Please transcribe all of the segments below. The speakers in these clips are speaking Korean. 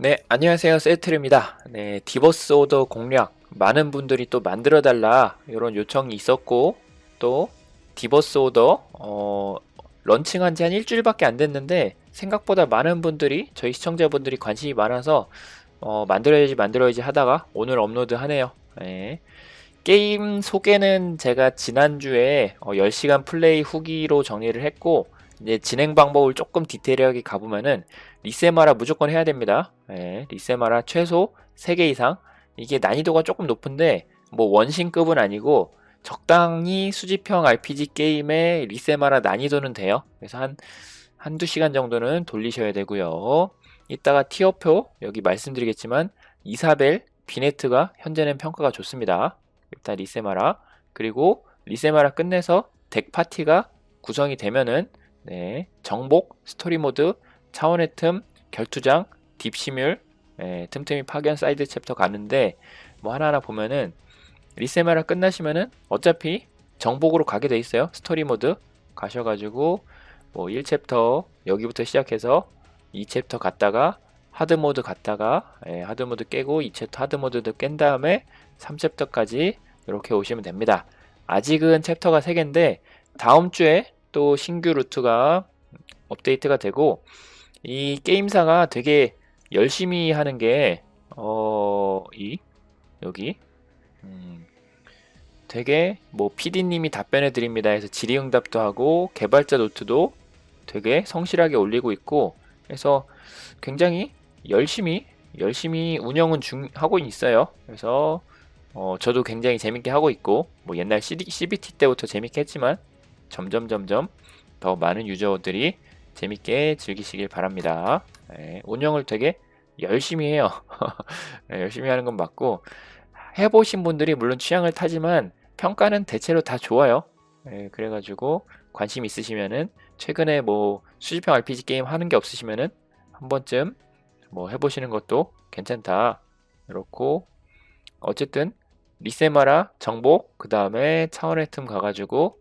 네, 안녕하세요. 세트입니다. 네, 디버스 오더 공략 많은 분들이 또 만들어 달라 이런 요청이 있었고 또 디버스 오더 어, 런칭한 지 한 일주일밖에 안 됐는데 생각보다 많은 분들이 저희 시청자분들이 관심이 많아서 어, 만들어야지 만들어야지 하다가 오늘 업로드 하네요. 네. 게임 소개는 제가 지난주에 어, 10시간 플레이 후기로 정리를 했고 이제 진행 방법을 조금 디테일하게 가보면은 리세마라 무조건 해야 됩니다. 예, 리세마라 최소 3개 이상. 이게 난이도가 조금 높은데 뭐 원신급은 아니고 적당히 수집형 RPG 게임의 리세마라 난이도는 돼요. 그래서 한 한두 시간 정도는 돌리셔야 되고요. 이따가 티어표 여기 말씀드리겠지만 이사벨, 비네트가 현재는 평가가 좋습니다. 일단 리세마라 그리고 리세마라 끝내서 덱 파티가 구성이 되면은 네, 정복, 스토리 모드, 차원의 틈, 결투장, 딥시뮬, 예, 틈틈이 파견 사이드 챕터 가는데 뭐 하나하나 보면은 리세마라 끝나시면은 어차피 정복으로 가게 돼 있어요. 스토리 모드 가셔가지고 뭐 1챕터 여기부터 시작해서 2챕터 갔다가 하드 모드 갔다가 예, 하드 모드 깨고 2챕터 하드 모드도 깬 다음에 3챕터까지 이렇게 오시면 됩니다. 아직은 챕터가 3개인데 다음 주에 또 신규 루트가 업데이트가 되고 이 게임사가 되게 열심히 하는 게 어, 이 여기 음, 되게 뭐 PD님이 답변해 드립니다 해서 질의응답도 하고 개발자 노트도 되게 성실하게 올리고 있고 그래서 굉장히 열심히 열심히 운영은 중 하고 있어요. 그래서 어, 저도 굉장히 재밌게 하고 있고 뭐 옛날 CD, CBT 때부터 재밌게 했지만 점점 점점 더 많은 유저들이 재밌게 즐기시길 바랍니다. 네, 운영을 되게 열심히 해요. 네, 열심히 하는 건 맞고 해보신 분들이 물론 취향을 타지만 평가는 대체로 다 좋아요. 네, 그래가지고 관심 있으시면은 최근에 뭐 수집형 RPG 게임 하는 게 없으시면은 한 번쯤 뭐 해보시는 것도 괜찮다. 그렇고 어쨌든 리세마라 정복 그 다음에 차원의 틈 가가지고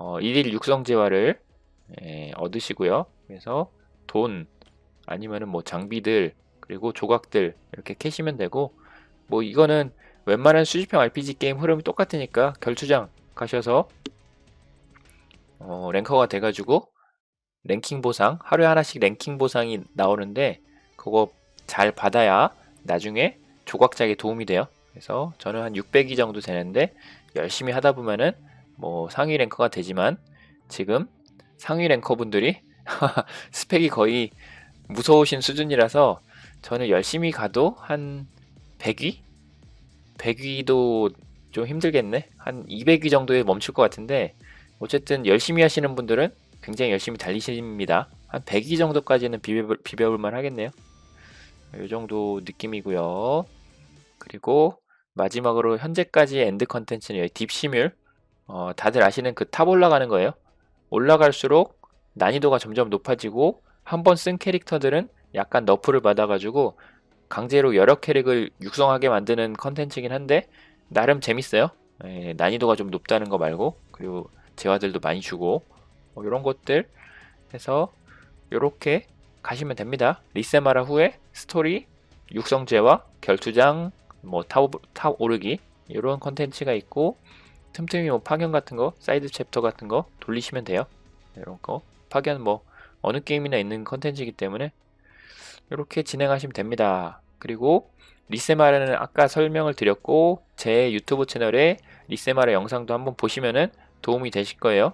어, 1일 육성재화를 예, 얻으시고요. 그래서 돈 아니면은 뭐 장비들 그리고 조각들 이렇게 캐시면 되고 뭐 이거는 웬만한 수집형 RPG 게임 흐름이 똑같으니까 결투장 가셔서 어, 랭커가 돼가지고 랭킹 보상 하루에 하나씩 랭킹 보상이 나오는데 그거 잘 받아야 나중에 조각작에 도움이 돼요. 그래서 저는 한 600위 정도 되는데 열심히 하다 보면은 뭐 상위 랭커가 되지만 지금 상위 랭커 분들이 스펙이 거의 무서우신 수준이라서 저는 열심히 가도 한 100위? 100위도 좀 힘들겠네. 한 200위 정도에 멈출 것 같은데 어쨌든 열심히 하시는 분들은 굉장히 열심히 달리십니다. 한 100위 정도까지는 비벼볼, 비벼볼만 하겠네요. 이 정도 느낌이고요. 그리고 마지막으로 현재까지의 엔드 컨텐츠는 딥시뮬 어, 다들 아시는 그 탑 올라가는 거예요. 올라갈수록 난이도가 점점 높아지고 한 번 쓴 캐릭터들은 약간 너프를 받아가지고 강제로 여러 캐릭을 육성하게 만드는 컨텐츠긴 한데 나름 재밌어요. 예, 난이도가 좀 높다는 거 말고 그리고 재화들도 많이 주고 뭐 이런 것들 해서 이렇게 가시면 됩니다. 리세마라 후에 스토리, 육성재화, 결투장, 뭐 탑, 탑 오르기 이런 컨텐츠가 있고 틈틈이 뭐 파견 같은 거, 사이드 챕터 같은 거 돌리시면 돼요. 이런 거 파견 뭐 어느 게임이나 있는 컨텐츠이기 때문에 이렇게 진행하시면 됩니다. 그리고 리세마라는 아까 설명을 드렸고 제 유튜브 채널에 리세마라 영상도 한번 보시면은 도움이 되실 거예요.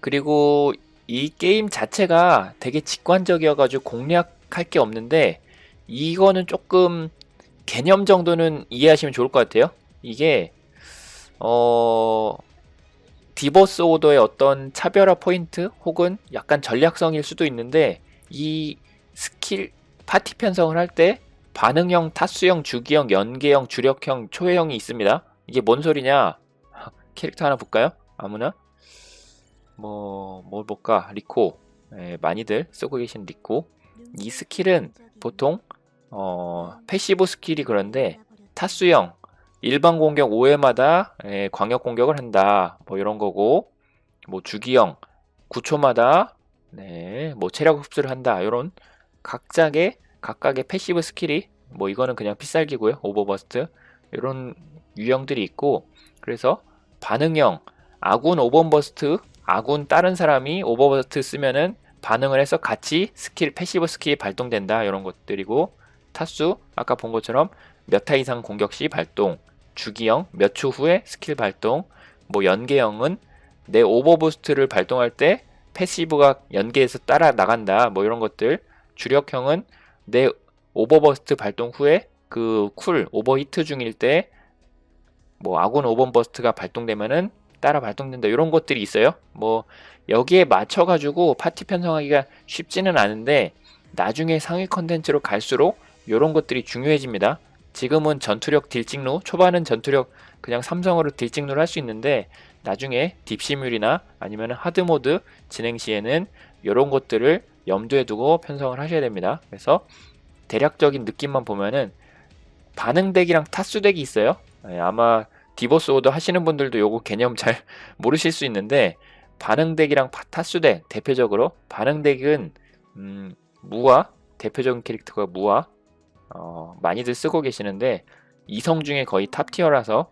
그리고 이 게임 자체가 되게 직관적이어가지고 공략할 게 없는데 이거는 조금 개념 정도는 이해하시면 좋을 것 같아요. 이게 어 디버스 오더의 어떤 차별화 포인트 혹은 약간 전략성일 수도 있는데 이 스킬 파티 편성을 할 때 반응형, 타수형, 주기형, 연계형, 주력형, 초회형이 있습니다. 이게 뭔 소리냐? 캐릭터 하나 볼까요? 아무나? 뭐, 뭘 볼까? 리코. 예, 많이들 쓰고 계신 리코. 이 스킬은 보통, 어, 패시브 스킬이 그런데 타수형, 일반 공격 5회마다 예, 광역 공격을 한다. 뭐 이런 거고, 뭐 주기형 9초마다 네, 뭐 체력 흡수를 한다. 이런 각작의 각각의 패시브 스킬이 뭐 이거는 그냥 필살기고요. 오버버스트 이런 유형들이 있고 그래서 반응형 아군 오버버스트 아군 다른 사람이 오버버스트 쓰면은 반응을 해서 같이 스킬 패시브 스킬이 발동된다 이런 것들이고 타수 아까 본 것처럼 몇 타 이상 공격 시 발동 주기형 몇 초 후에 스킬 발동 뭐 연계형은 내 오버부스트를 발동할 때 패시브가 연계해서 따라 나간다 뭐 이런 것들. 주력형은 내 오버버스트 발동 후에 그 쿨 오버히트 중일 때 뭐 아군 오버버스트가 발동되면은 따라 발동된다 이런 것들이 있어요. 뭐 여기에 맞춰 가지고 파티 편성하기가 쉽지는 않은데 나중에 상위 컨텐츠로 갈수록 이런 것들이 중요해집니다 지금은 전투력 딜찍루 초반은 전투력 그냥 삼성으로 딜찍루를 할 수 있는데 나중에 딥시뮬이나 아니면 하드모드 진행 시에는 이런 것들을 염두에 두고 편성을 하셔야 됩니다. 그래서 대략적인 느낌만 보면은 반응덱이랑 타수덱이 있어요. 예, 아마 디버스 오더 하시는 분들도 요거 개념 잘 모르실 수 있는데 반응덱이랑 파- 타수덱 대표적으로 반응덱은 음, 무와 대표적인 캐릭터가 무와 어, 많이들 쓰고 계시는데 이성 중에 거의 탑티어라서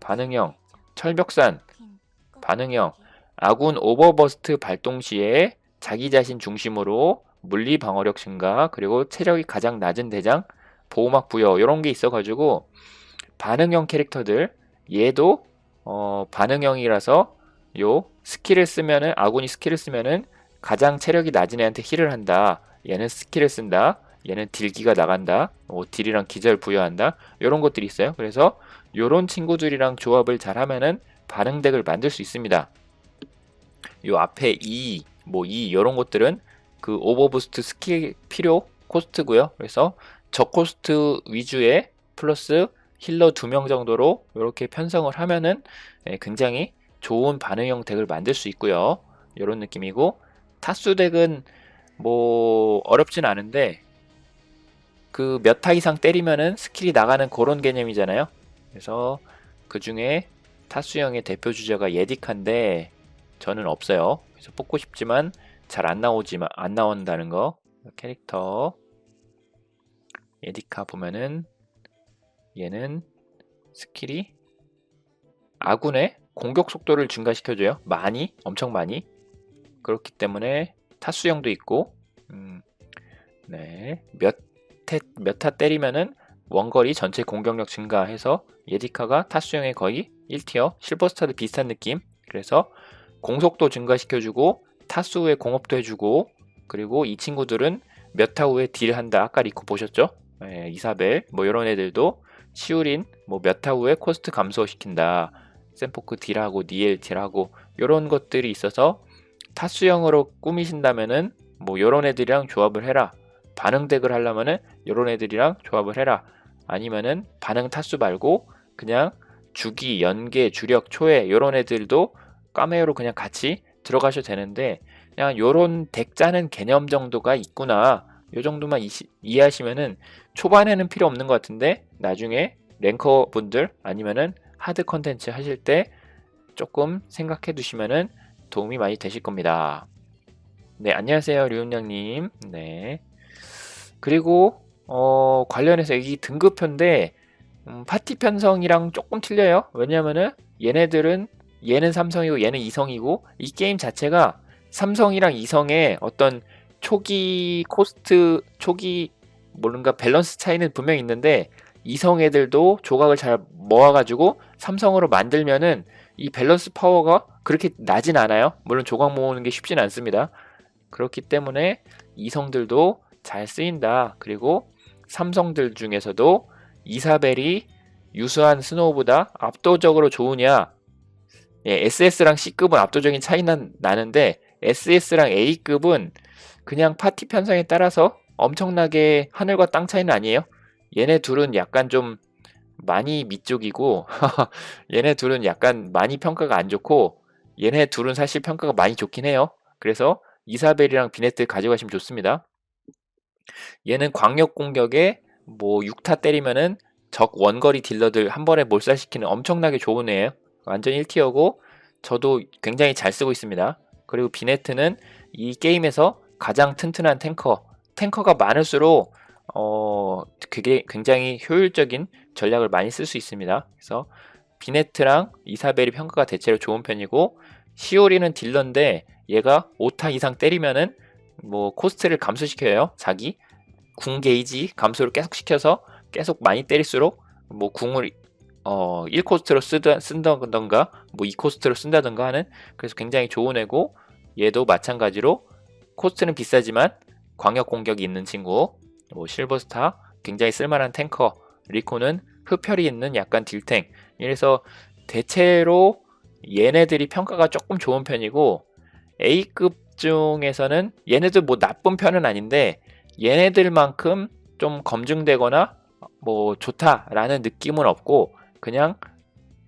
반응형 철벽산 반응형 아군 오버버스트 발동 시에 자기 자신 중심으로 물리 방어력 증가 그리고 체력이 가장 낮은 대장 보호막 부여 이런 게 있어가지고 반응형 캐릭터들 얘도 어, 반응형이라서 요 스킬을 쓰면은 아군이 스킬을 쓰면은 가장 체력이 낮은 애한테 힐을 한다. 얘는 스킬을 쓴다 얘는 딜기가 나간다 뭐 딜이랑 기절 부여한다 이런 것들이 있어요 그래서 요런 친구들이랑 조합을 잘 하면은 반응 덱을 만들 수 있습니다. 요 앞에 2, 뭐 2, 이런 것들은 그 오버부스트 스킬 필요 코스트고요. 그래서 저코스트 위주의 플러스 힐러 2명 정도로 이렇게 편성을 하면은 예, 굉장히 좋은 반응형 덱을 만들 수 있고요. 이런 느낌이고 타수 덱은 뭐 어렵진 않은데 그 몇 타 이상 때리면은 스킬이 나가는 그런 개념이잖아요. 그래서 그 중에 타수형의 대표 주자가 예디카인데 저는 없어요. 그래서 뽑고 싶지만 잘 안 나오지만 안 나온다는 거. 캐릭터 예디카 보면은 얘는 스킬이 아군의 공격 속도를 증가시켜줘요. 많이, 엄청 많이. 그렇기 때문에 타수형도 있고, 음, 네, 몇 몇타 때리면은 원거리 전체 공격력 증가해서 예디카가 타수형의 거의 1티어 실버스타드 비슷한 느낌. 그래서 공속도 증가시켜주고 타수 후에 공업도 해주고 그리고 이 친구들은 몇 타 후에 딜 한다. 아까 리코 보셨죠? 예, 이사벨 뭐 이런 애들도 시우린 뭐 몇 타 후에 코스트 감소시킨다. 샘포크 딜하고 니엘 딜하고 이런 것들이 있어서 타수형으로 꾸미신다면은 뭐 이런 애들이랑 조합을 해라 반응 덱을 하려면은 이런 애들이랑 조합을 해라 아니면은 반응 타수 말고 그냥 주기, 연계, 주력, 초회 이런 애들도 까메오로 그냥 같이 들어가셔도 되는데 그냥 요런 덱 짜는 개념 정도가 있구나 요 정도만 이시, 이해하시면은 초반에는 필요 없는 것 같은데 나중에 랭커 분들 아니면은 하드 컨텐츠 하실 때 조금 생각해 두시면은 도움이 많이 되실 겁니다. 네, 안녕하세요, 류은영님. 네. 그리고 어, 관련해서 이 등급표인데 음, 파티 편성이랑 조금 틀려요. 왜냐면은 얘네들은 얘는 삼성이고 얘는 이성이고 이 게임 자체가 삼성이랑 이성의 어떤 초기 코스트 초기 뭔가 밸런스 차이는 분명히 있는데 이성 애들도 조각을 잘 모아가지고 삼성으로 만들면은 이 밸런스 파워가 그렇게 나진 않아요. 물론 조각 모으는 게 쉽진 않습니다. 그렇기 때문에 이성들도 잘 쓰인다. 그리고 삼성들 중에서도 이사벨이 유수한 스노우보다 압도적으로 좋으냐? 예, SS랑 C급은 압도적인 차이 난, 나는데 SS랑 A급은 그냥 파티 편성에 따라서 엄청나게 하늘과 땅 차이는 아니에요. 얘네 둘은 약간 좀 많이 밑쪽이고 얘네 둘은 약간 많이 평가가 안 좋고 얘네 둘은 사실 평가가 많이 좋긴 해요. 그래서 이사벨이랑 비네트 가져가시면 좋습니다. 얘는 광역 공격에 뭐 6타 때리면은 적 원거리 딜러들 한 번에 몰살시키는 엄청나게 좋은 애예요. 완전 1티어고 저도 굉장히 잘 쓰고 있습니다. 그리고 비네트는 이 게임에서 가장 튼튼한 탱커. 탱커가 많을수록 어, 그게 굉장히 효율적인 전략을 많이 쓸 수 있습니다. 그래서 비네트랑 이사벨이 평가가 대체로 좋은 편이고 시오리는 딜러인데 얘가 5타 이상 때리면은 뭐 코스트를 감소시켜요. 자기 궁 게이지 감소를 계속 시켜서 계속 많이 때릴수록 뭐 궁을 어 1코스트로 쓰다, 쓴다던가 뭐 2코스트로 쓴다던가 하는 그래서 굉장히 좋은 애고 얘도 마찬가지로 코스트는 비싸지만 광역 공격이 있는 친구 뭐 실버스타 굉장히 쓸만한 탱커 리코는 흡혈이 있는 약간 딜탱 이래서 대체로 얘네들이 평가가 조금 좋은 편이고 A급 중에서는 얘네들 뭐 나쁜 편은 아닌데 얘네들만큼 좀 검증되거나 뭐 좋다라는 느낌은 없고 그냥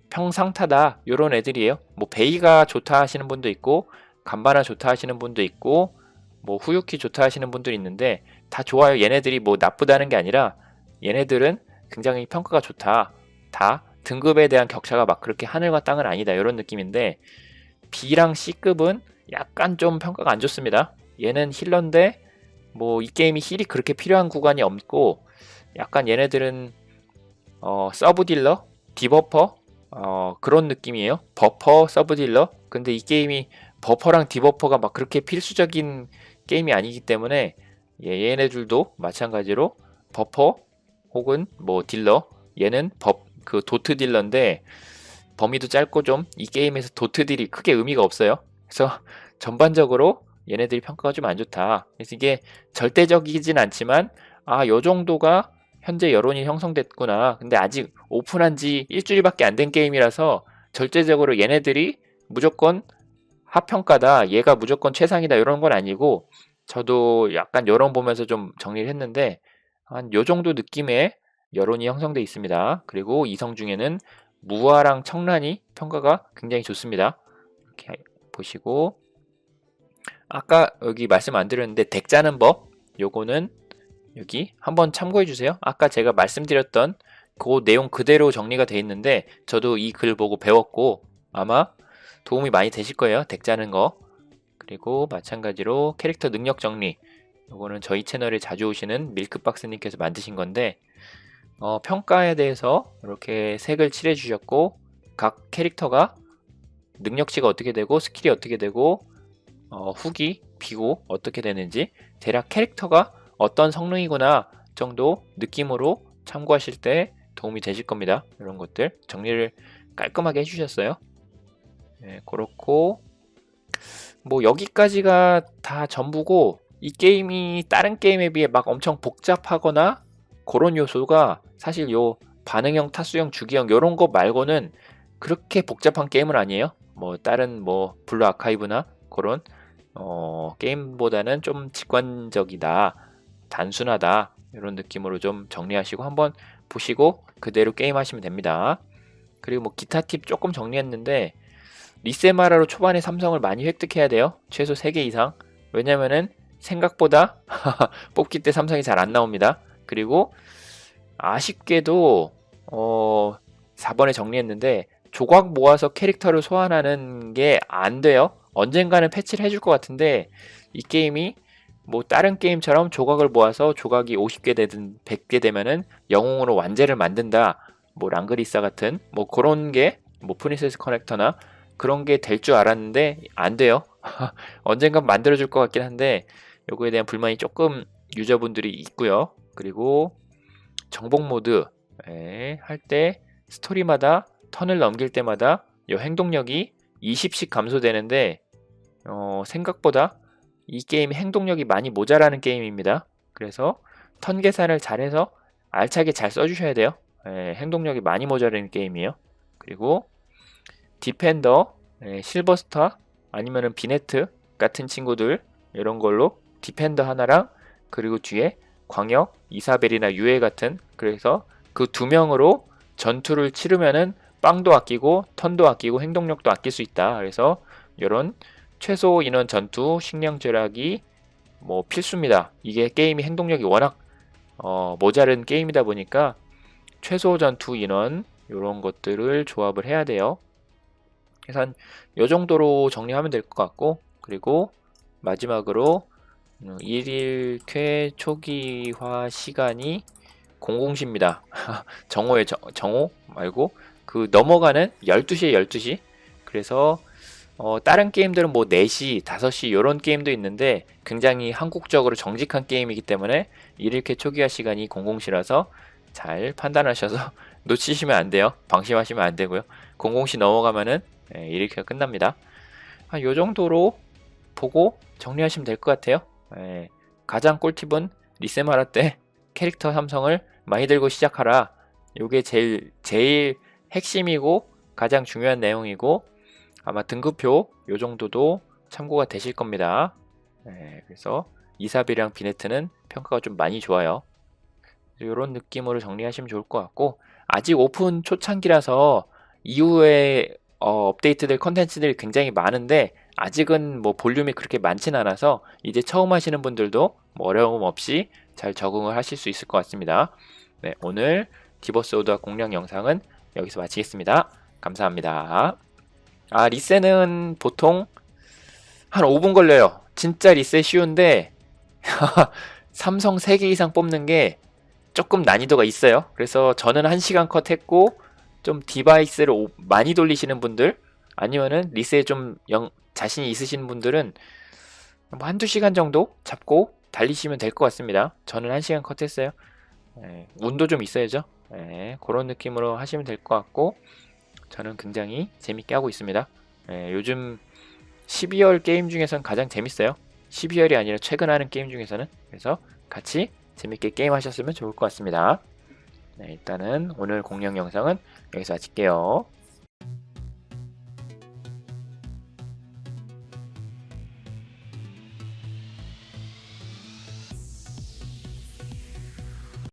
평상타다 요런 애들이에요. 뭐 베이가 좋다 하시는 분도 있고 간바나 좋다 하시는 분도 있고 뭐 후유키 좋다 하시는 분도 있는데 다 좋아요. 얘네들이 뭐 나쁘다는 게 아니라 얘네들은 굉장히 평가가 좋다. 다 등급에 대한 격차가 막 그렇게 하늘과 땅은 아니다. 이런 느낌인데 B랑 C급은 약간 좀 평가가 안 좋습니다. 얘는 힐러인데 뭐 이 게임이 힐이 그렇게 필요한 구간이 없고 약간 얘네들은 어, 서브 딜러, 디버퍼 어, 그런 느낌이에요. 버퍼, 서브 딜러. 근데 이 게임이 버퍼랑 디버퍼가 막 그렇게 필수적인 게임이 아니기 때문에 예, 얘네들도 마찬가지로 버퍼 혹은 뭐 딜러 얘는 법 그 도트 딜러인데 범위도 짧고 좀 이 게임에서 도트 딜이 크게 의미가 없어요. 그래서 전반적으로 얘네들이 평가가 좀 안 좋다. 그래서 이게 절대적이진 않지만 아, 요 정도가 현재 여론이 형성됐구나. 근데 아직 오픈한 지 일주일밖에 안 된 게임이라서 절대적으로 얘네들이 무조건 하평가다. 얘가 무조건 최상이다. 이런 건 아니고 저도 약간 여론 보면서 좀 정리를 했는데 한 요 정도 느낌의 여론이 형성돼 있습니다. 그리고 이성 중에는 무화랑 청란이 평가가 굉장히 좋습니다. 이렇게 보시고 아까 여기 말씀 안 드렸는데 덱 짜는 법 요거는 여기 한번 참고해 주세요. 아까 제가 말씀드렸던 그 내용 그대로 정리가 돼 있는데 저도 이 글 보고 배웠고 아마 도움이 많이 되실 거예요. 덱 짜는 거. 그리고 마찬가지로 캐릭터 능력 정리. 요거는 저희 채널에 자주 오시는 밀크박스님께서 만드신 건데 어, 평가에 대해서 이렇게 색을 칠해 주셨고 각 캐릭터가 능력치가 어떻게 되고 스킬이 어떻게 되고 어, 후기, 비고 어떻게 되는지 대략 캐릭터가 어떤 성능이구나 정도 느낌으로 참고하실 때 도움이 되실 겁니다. 이런 것들 정리를 깔끔하게 해주셨어요. 네, 그렇고 뭐 여기까지가 다 전부고 이 게임이 다른 게임에 비해 막 엄청 복잡하거나 그런 요소가 사실 요 반응형, 타수형, 주기형 이런 거 말고는 그렇게 복잡한 게임은 아니에요. 뭐 다른 뭐 블루 아카이브나 그런 어, 게임보다는 좀 직관적이다, 단순하다 이런 느낌으로 좀 정리하시고 한번 보시고 그대로 게임하시면 됩니다. 그리고 뭐 기타 팁 조금 정리했는데 리세마라로 초반에 삼성을 많이 획득해야 돼요. 최소 3개 이상. 왜냐면은 생각보다 뽑기 때 삼성이 잘 안 나옵니다. 그리고 아쉽게도 어 4번에 정리했는데 조각 모아서 캐릭터를 소환하는 게 안 돼요. 언젠가는 패치를 해줄 것 같은데 이 게임이 뭐 다른 게임처럼 조각을 모아서 조각이 50개 되든 100개 되면은 영웅으로 완제를 만든다. 뭐 랑그리사 같은 뭐 그런 게 뭐 프린세스 커넥터나 그런 게 될 줄 알았는데 안 돼요. 언젠간 만들어 줄 것 같긴 한데 요거에 대한 불만이 조금 유저분들이 있고요. 그리고 정복 모드 예, 할때 스토리마다 턴을 넘길 때마다 이 행동력이 20씩 감소되는데 어, 생각보다 이 게임 행동력이 많이 모자라는 게임입니다. 그래서 턴 계산을 잘해서 알차게 잘 써주셔야 돼요. 예, 행동력이 많이 모자라는 게임이에요. 그리고 디펜더, 예, 실버스타 아니면은 비네트 같은 친구들 이런 걸로 디펜더 하나랑 그리고 뒤에 광역, 이사벨이나 유해 같은 그래서 그 두 명으로 전투를 치르면은 빵도 아끼고 턴도 아끼고 행동력도 아낄 수 있다. 그래서 이런 최소 인원 전투 식량 절약이 뭐 필수입니다. 이게 게임이 행동력이 워낙 어, 모자른 게임이다 보니까 최소 전투 인원 이런 것들을 조합을 해야 돼요. 그래서 한이 정도로 정리하면 될 것 같고 그리고 마지막으로 1일쾌 초기화 시간이 00시입니다. 정오에 정, 정오 말고 그 넘어가는 12시에 12시. 그래서 어, 다른 게임들은 뭐 4시, 5시 이런 게임도 있는데 굉장히 한국적으로 정직한 게임이기 때문에 1일캐 초기화 시간이 00시라서 잘 판단하셔서 놓치시면 안 돼요. 방심하시면 안 되고요. 00시 넘어가면은 예, 1일캐가 끝납니다. 한 요 정도로 보고 정리하시면 될 것 같아요. 예, 가장 꿀팁은 리세마라 때 캐릭터 삼성을 많이 들고 시작하라. 요게 제일 제일 핵심이고 가장 중요한 내용이고 아마 등급표 요 정도도 참고가 되실 겁니다. 네, 그래서 이사비랑 비네트는 평가가 좀 많이 좋아요. 이런 느낌으로 정리하시면 좋을 것 같고 아직 오픈 초창기라서 이후에 어, 업데이트될 컨텐츠들이 굉장히 많은데 아직은 뭐 볼륨이 그렇게 많진 않아서 이제 처음 하시는 분들도 뭐 어려움 없이 잘 적응을 하실 수 있을 것 같습니다. 네, 오늘 디버스 오더 공략 영상은 여기서 마치겠습니다. 감사합니다. 아, 리셋은 보통 한 5분 걸려요. 진짜 리셋 쉬운데 삼성 3개 이상 뽑는 게 조금 난이도가 있어요. 그래서 저는 1시간 컷 했고 좀 디바이스를 오- 많이 돌리시는 분들 아니면은 리셋에 좀 영- 자신이 있으신 분들은 뭐 한두 시간 정도 잡고 달리시면 될 것 같습니다. 저는 1시간 컷 했어요. 예, 운도 좀 있어야죠. 예, 그런 느낌으로 하시면 될 것 같고 저는 굉장히 재밌게 하고 있습니다. 예, 요즘 12월 게임 중에선 가장 재밌어요. 12월이 아니라 최근 하는 게임 중에서는 그래서 같이 재밌게 게임 하셨으면 좋을 것 같습니다. 네, 일단은 오늘 공략 영상은 여기서 마칠게요.